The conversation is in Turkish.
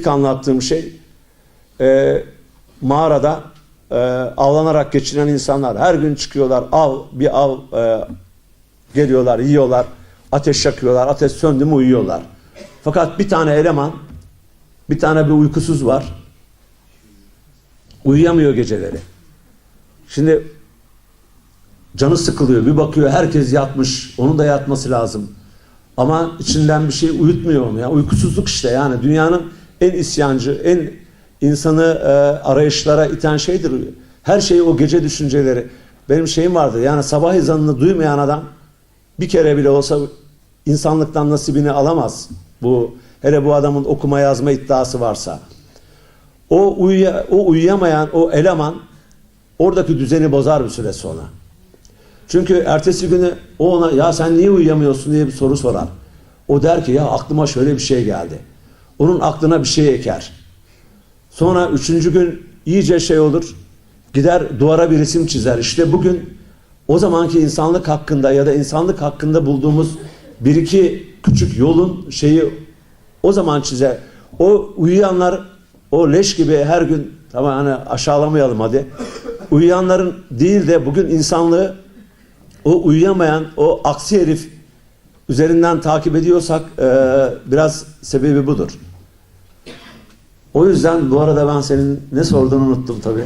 İlk anlattığım şey e, mağarada e, avlanarak geçinen insanlar. Her gün çıkıyorlar av bir av e, geliyorlar yiyorlar ateş yakıyorlar ateş söndü mü uyuyorlar. Fakat bir tane eleman bir tane bir uykusuz var. Uyuyamıyor geceleri. Şimdi canı sıkılıyor. Bir bakıyor herkes yatmış. Onun da yatması lazım. Ama içinden bir şey uyutmuyor onu. Yani uykusuzluk işte yani dünyanın en isyancı, en insanı e, arayışlara iten şeydir. Her şey o gece düşünceleri. Benim şeyim vardı. Yani sabah ezanını duymayan adam bir kere bile olsa insanlıktan nasibini alamaz. Bu hele bu adamın okuma yazma iddiası varsa. O uyuya, o uyuyamayan o eleman oradaki düzeni bozar bir süre sonra. Çünkü ertesi günü o ona ya sen niye uyuyamıyorsun diye bir soru sorar. O der ki ya aklıma şöyle bir şey geldi. Onun aklına bir şey eker. Sonra üçüncü gün iyice şey olur. Gider duvara bir resim çizer. İşte bugün o zamanki insanlık hakkında ya da insanlık hakkında bulduğumuz bir iki küçük yolun şeyi o zaman çizer. O uyuyanlar o leş gibi her gün tamam hani aşağılamayalım hadi. Uyuyanların değil de bugün insanlığı o uyuyamayan o aksi herif üzerinden takip ediyorsak e, biraz sebebi budur. O yüzden bu arada ben senin ne sorduğunu unuttum tabii.